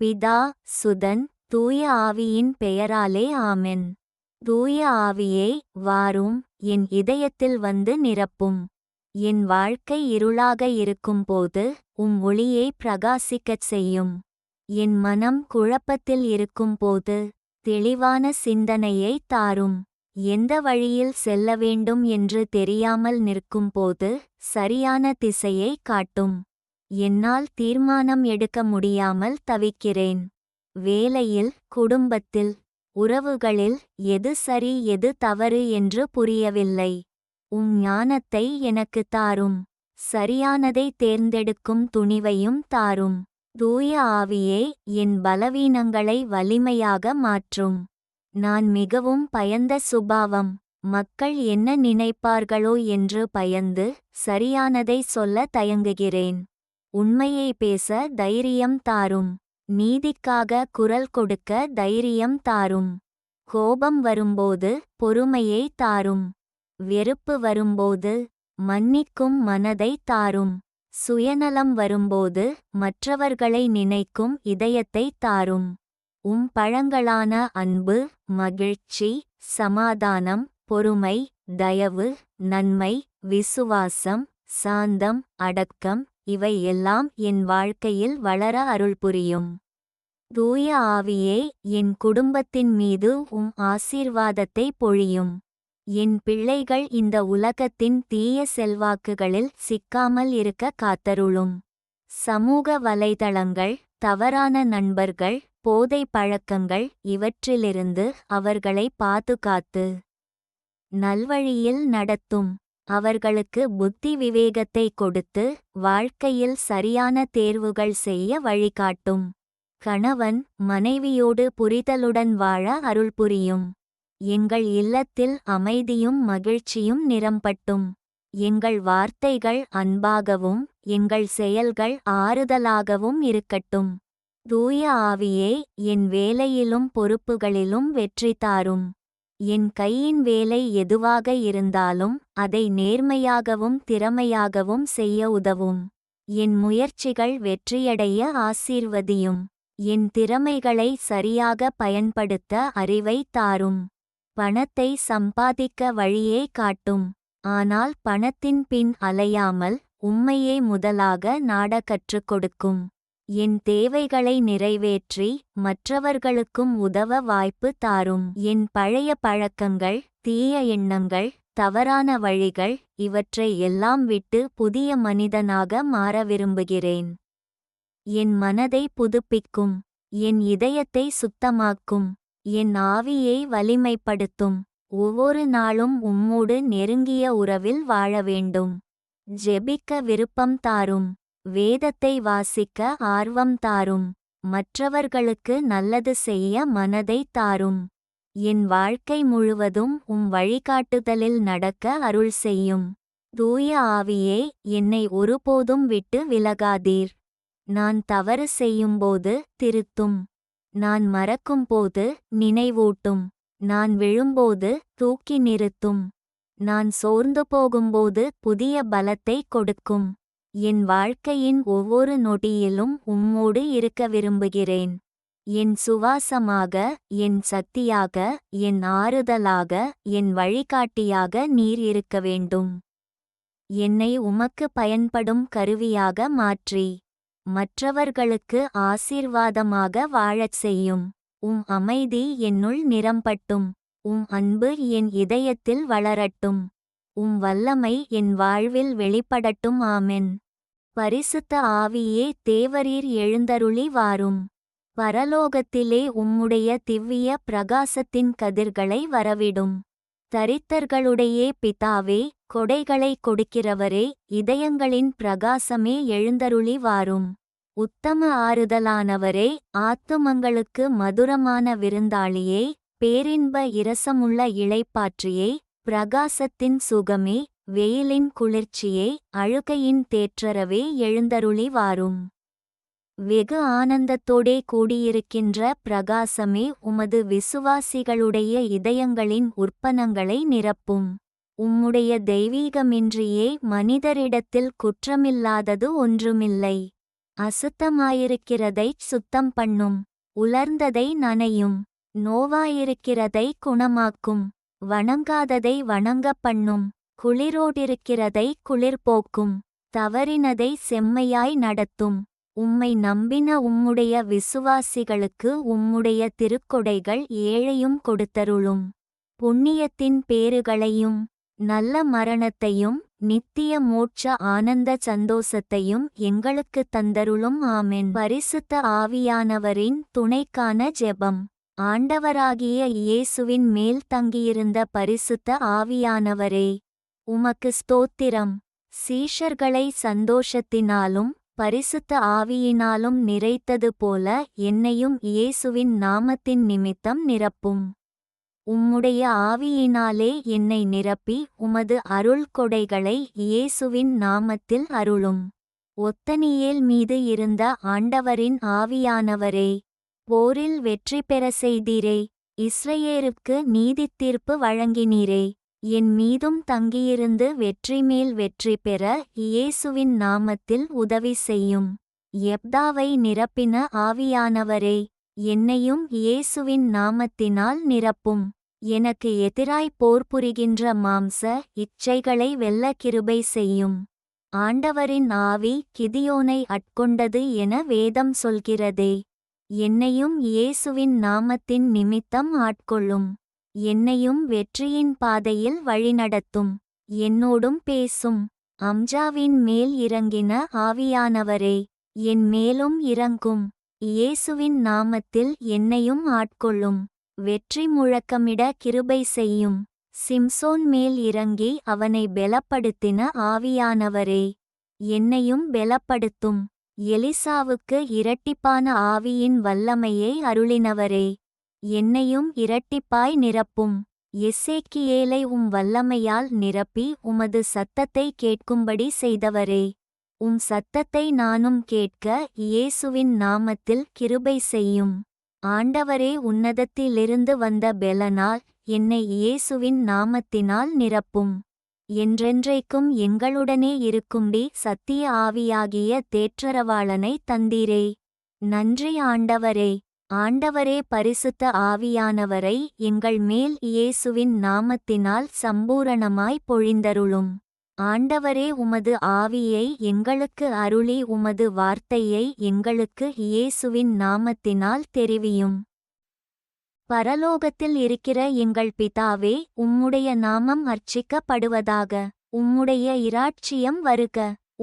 பிதா சுதன் தூய ஆவியின் பெயராலே ஆமென். தூய ஆவியே வாரும் என் இதயத்தில் வந்து நிரப்பும். என் வாழ்க்கை இருளாக இருக்கும்போது உம் ஒளியை பிரகாசிக்கச் செய்யும். என் மனம் குழப்பத்தில் இருக்கும்போது தெளிவான சிந்தனையை தாரும். எந்த வழியில் செல்ல வேண்டும் என்று தெரியாமல் நிற்கும்போது சரியான திசையை காட்டும். என்னால் தீர்மானம் எடுக்க முடியாமல் தவிக்கிறேன். வேலையில் குடும்பத்தில் உறவுகளில் எது சரி எது தவறு என்று புரியவில்லை. உம் ஞானத்தை எனக்கு தாரும். சரியானதை தேர்ந்தெடுக்கும் துணிவையும் தாரும். தூய ஆவியே என் பலவீனங்களை வலிமையாக மாற்றும். நான் மிகவும் பயந்த சுபாவம். மக்கள் என்ன நினைப்பார்களோ என்று பயந்து சரியானதை சொல்ல தயங்குகிறேன். உண்மையை பேச தைரியம் தாரும். நீதிக்காக குரல் கொடுக்க தைரியம் தாரும். கோபம் வரும்போது பொறுமையை தாரும். வெறுப்பு வரும்போது மன்னிக்கும் மனதை தாரும். சுயநலம் வரும்போது மற்றவர்களை நினைக்கும் இதயத்தை தாரும். உம் பழங்களான அன்பு மகிழ்ச்சி சமாதானம் பொறுமை தயவு நன்மை விசுவாசம் சாந்தம் அடக்கம் இவை எல்லாம் என் வாழ்க்கையில் வளர அருள் புரியும். தூய ஆவியே என் குடும்பத்தின் மீது உம் ஆசீர்வாதத்தை பொழியும். என் பிள்ளைகள் இந்த உலகத்தின் தீய செல்வாக்குகளில் சிக்காமல் இருக்க காத்தருளும். சமூக வலைதளங்கள் தவறான நண்பர்கள் போதை பழக்கங்கள் இவற்றிலிருந்து அவர்களை பாதுகாத்து நல்வழியில் நடத்தும். அவர்களுக்கு புத்தி விவேகத்தை கொடுத்து வாழ்க்கையில் சரியான தேர்வுகள் செய்ய வழிகாட்டும். கணவன் மனைவியோடு புரிதலுடன் வாழ அருள் புரியும். எங்கள் இல்லத்தில் அமைதியும் மகிழ்ச்சியும் நிரம்பட்டும். எங்கள் வார்த்தைகள் அன்பாகவும் எங்கள் செயல்கள் ஆறுதலாகவும் இருக்கட்டும். தூய ஆவியே என் வேலையிலும் பொறுப்புகளிலும் வெற்றி தாரும். என் கையின் வேலை எதுவாக இருந்தாலும் அதை நேர்மையாகவும் திறமையாகவும் செய்ய உதவும். என் முயற்சிகள் வெற்றியடைய ஆசீர்வதியும். என் திறமைகளை சரியாக பயன்படுத்த அறிவை தாரும். பணத்தை சம்பாதிக்க வழியே காட்டும். ஆனால் பணத்தின் பின் அலையாமல் உண்மையே முதலாக நாட கற்றுக் கொடுக்கும். என் தேவைகளை நிறைவேற்றி மற்றவர்களுக்கும் உதவ வாய்ப்பு தாரும். என் பழைய பழக்கங்கள் தீய எண்ணங்கள் தவறான வழிகள் இவற்றை எல்லாம் விட்டு புதிய மனிதனாக மாற விரும்புகிறேன். என் மனதை புதுப்பிக்கும் என் இதயத்தை சுத்தமாக்கும் என் ஆவியை வலிமைப்படுத்தும். ஒவ்வொரு நாளும் உம்மோடு நெருங்கிய உறவில் வாழ வேண்டும். ஜெபிக்க விருப்பம் தாரும். வேதத்தை வாசிக்க ஆர்வம் தாரும். மற்றவர்களுக்கு நல்லது செய்ய மனதை தாரும். என் வாழ்க்கை முழுவதும் உம் வழிகாட்டுதலில் நடக்க அருள் செய்யும். தூய ஆவியே என்னை ஒருபோதும் விட்டு விலகாதீர். நான் தவறு செய்யும்போது திருத்தும். நான் மறக்கும்போது நினைவூட்டும். நான் விழும்போது தூக்கி நிறுத்தும். நான் சோர்ந்து போகும்போது புதிய பலத்தை கொடுக்கும். என் வாழ்க்கையின் ஒவ்வொரு நொடியிலும் உம்மோடு இருக்க விரும்புகிறேன். என் சுவாசமாக என் சக்தியாக என் ஆறுதலாக என் வழிகாட்டியாக நீர் இருக்க வேண்டும். என்னை உமக்கு பயன்படும் கருவியாக மாற்றி மற்றவர்களுக்கு ஆசீர்வாதமாக வாழச் செய்யும். உம் அமைதி என்னுள் நிரம்பட்டும். உம் அன்பு என் இதயத்தில் வளரட்டும். உம் வல்லமை என் வாழ்வில் வெளிப்படட்டும். ஆமென். பரிசுத்த ஆவியே தேவரீர் எழுந்தருளி வாரும். பரலோகத்திலே உம்முடைய திவ்விய பிரகாசத்தின் கதிர்களை வரவிடும். தரித்தர்களுடைய பிதாவே கொடைகளை கொடுக்கிறவரே இதயங்களின் பிரகாசமே எழுந்தருளி வாரும். உத்தம ஆறுதலானவரே ஆத்துமங்களுக்கு மதுரமான விருந்தாளியே பேரின்ப இரசமுள்ள இளைப்பாற்றியே பிரகாசத்தின் சுகமே வெயிலின் குளிர்ச்சியே அழுகையின் தேற்றரவே எழுந்தருளி வாரும். வெகு ஆனந்தத்தோடே கூடியிருக்கின்ற பிரகாசமே உமது விசுவாசிகளுடைய இதயங்களின் உற்பனங்களை நிரப்பும். உம்முடைய தெய்வீகமின்றியே மனிதரிடத்தில் குற்றமில்லாதது ஒன்றுமில்லை. அசுத்தமாயிருக்கிறதைச் சுத்தம் பண்ணும் உலர்ந்ததை நனையும். நோவாயிருக்கிறதை குணமாக்கும். வணங்காததை வணங்கப் பண்ணும் குளிரோடிருக்கிறதை குளிர்போக்கும் தவறினதை செம்மையாய் நடத்தும். உம்மை நம்பின உம்முடைய விசுவாசிகளுக்கு உம்முடைய திருக்கொடைகள் ஏழையும் கொடுத்தருளும். புண்ணியத்தின் பேறுகளையும் நல்ல மரணத்தையும் நித்திய மோட்ச ஆனந்த சந்தோஷத்தையும் எங்களுக்கு தந்தருளும் ஆமென். பரிசுத்த ஆவியானவரின் துணைக்கான ஜெபம். ஆண்டவராகிய இயேசுவின் மேல் தங்கியிருந்த பரிசுத்த ஆவியானவரே உமக்கு ஸ்தோத்திரம். சீஷர்களை சந்தோஷத்தினாலும் பரிசுத்த ஆவியினாலும் நிறைத்தது போல என்னையும் இயேசுவின் நாமத்தின் நிமித்தம் நிரப்பும். உம்முடைய ஆவியினாலே என்னை நிரப்பி உமது அருள் கொடைகளை இயேசுவின் நாமத்தில் அருளும். ஒத்தனியேல் மீது இருந்த ஆண்டவரின் ஆவியானவரே போரில் வெற்றி பெற செய்தீரே இஸ்ரயேலுக்கு நீதித் தீர்ப்பு வழங்கினீரே. என் மீதும் தங்கியிருந்து வெற்றி மேல் வெற்றி பெற இயேசுவின் நாமத்தில் உதவி செய்யும். எப்தாவை நிரப்பின ஆவியானவரே என்னையும் இயேசுவின் நாமத்தினால் நிரப்பும். எனக்கு எதிராய் போர் புரிகின்ற மாம்ச இச்சைகளை வெல்ல கிருபை செய்யும். ஆண்டவரின் ஆவி கிதியோனை அட்கொண்டது என வேதம் சொல்கிறதே. என்னையும் இயேசுவின் நாமத்தின் நிமித்தம் ஆட்கொள்ளும். என்னையும் வெற்றியின் பாதையில் வழிநடத்தும். என்னோடும் பேசும். அம்ஜாவின் மேல் இறங்கின ஆவியானவரே என் மேலும் இறங்கும். இயேசுவின் நாமத்தில் என்னையும் ஆட்கொள்ளும். வெற்றி முழக்கமிட கிருபை செய்யும். சிம்சோன் மேல் இறங்கி அவனை பெலப்படுத்தின ஆவியானவரே என்னையும் பெலப்படுத்தும். எலிசாவுக்கு இரட்டிப்பான ஆவியின் வல்லமையை அருளினவரே. என்னையும் இரட்டிப்பாய் நிரப்பும். எசேக்கியேலை உம் வல்லமையால் நிரப்பி உமது சத்தத்தை கேட்கும்படி செய்தவரே. உம் சத்தத்தை நானும் கேட்க இயேசுவின் நாமத்தில் கிருபை செய்யும். ஆண்டவரே உன்னதத்திலிருந்து வந்த பெலனால் என்னை இயேசுவின் நாமத்தினால் நிரப்பும். என்றென்றைக்கும் எங்களுடனே இருக்கும்படி சத்திய ஆவியாகிய தேற்றரவாளனை தந்தீரே. நன்றி ஆண்டவரே. ஆண்டவரே பரிசுத்த ஆவியானவரை எங்கள் மேல் இயேசுவின் நாமத்தினால் சம்பூரணமாய் பொழிந்தருளும். ஆண்டவரே உமது ஆவியை எங்களுக்கு அருளி உமது வார்த்தையை எங்களுக்கு இயேசுவின் நாமத்தினால் தெரிவியும். பரலோகத்தில் இருக்கிற எங்கள் பிதாவே உம்முடைய நாமம் அர்ச்சிக்கப்படுவதாக உம்முடைய இராட்சியம் வருக.